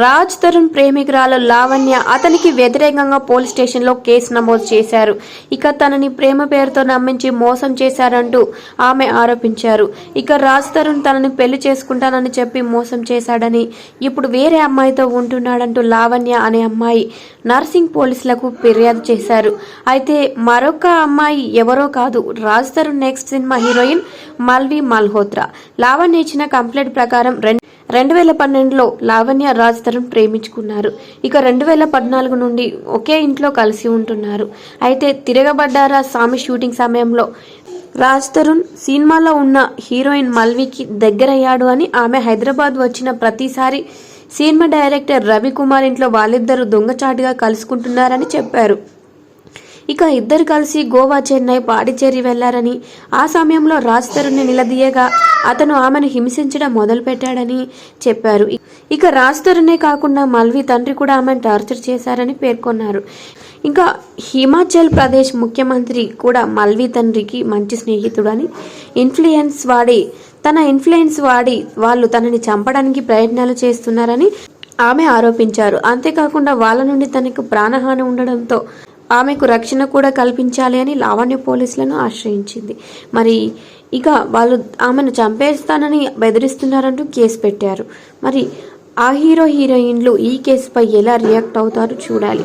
రాజ్ తరుణ్ ప్రేమికురాలు లావణ్య అతనికి వ్యతిరేకంగా పోలీస్ స్టేషన్లో కేసు నమోదు చేశారు. ఇక తనని ప్రేమ పేరుతో నమ్మించి మోసం చేశారంటూ ఆమె ఆరోపించారు. ఇక రాజ్ తరుణ్ తనని పెళ్ళి చేసుకుంటానని చెప్పి మోసం చేశాడని ఇప్పుడు వేరే అమ్మాయితో ఉంటున్నాడంటూ లావణ్య అనే అమ్మాయి నర్సింగ్ పోలీసులకు ఫిర్యాదు చేశారు. అయితే మరొక అమ్మాయి ఎవరో కాదు Raj Tarun next cinema heroine Malvi Malhotra. Lavanya ఇచ్చిన కంప్లైంట్ ప్రకారం రెండు రెండు వేల పన్నెండులో లావణ్య రాజ్ తరుణ్ ప్రేమించుకున్నారు. ఇక రెండు వేల పద్నాలుగు నుండి ఒకే ఇంట్లో కలిసి ఉంటున్నారు. అయితే తిరగబడ్డారా స్వామి షూటింగ్ సమయంలో? రాజ్ తరుణ్ సినిమాలో ఉన్న హీరోయిన్ మల్వికి దగ్గరయ్యాడు అని ఆమె హైదరాబాద్ వచ్చిన ప్రతిసారి సినిమా డైరెక్టర్ రవికుమార్ ఇంట్లో వాళ్ళిద్దరూ దొంగచాటుగా కలుసుకుంటున్నారని చెప్పారు. ఇక ఇద్దరు కలిసి గోవా చెన్నై పాడిచేరి వెళ్ళారని ఆ సమయంలో రాజ్ తరుణ్ని నిలదీయగా అతను ఆమెను హింసించడం మొదలుపెట్టాడని చెప్పారు. ఇక రాజ్ కాకుండా మల్వి తండ్రి కూడా ఆమెను టార్చర్ చేశారని పేర్కొన్నారు. ఇంకా హిమాచల్ ప్రదేశ్ ముఖ్యమంత్రి కూడా మల్వి తండ్రికి మంచి స్నేహితుడని ఇన్ఫ్లుయెన్స్ వాడి తన ఇన్ఫ్లుయెన్స్ వాడి వాళ్ళు తనని చంపడానికి ప్రయత్నాలు చేస్తున్నారని ఆమె ఆరోపించారు. అంతేకాకుండా వాళ్ళ నుండి తనకు ప్రాణహాని ఉండడంతో ఆమెకు రక్షణ కూడా కల్పించాలి అని లావణ్య పోలీసులను ఆశ్రయించింది. మరి ఇక వాళ్ళు ఆమెను చంపేస్తానని బెదిరిస్తున్నారంటూ కేసు పెట్టారు. మరి ఆ హీరో హీరోయిన్లు ఈ కేసుపై ఎలా రియాక్ట్ అవుతారో చూడాలి.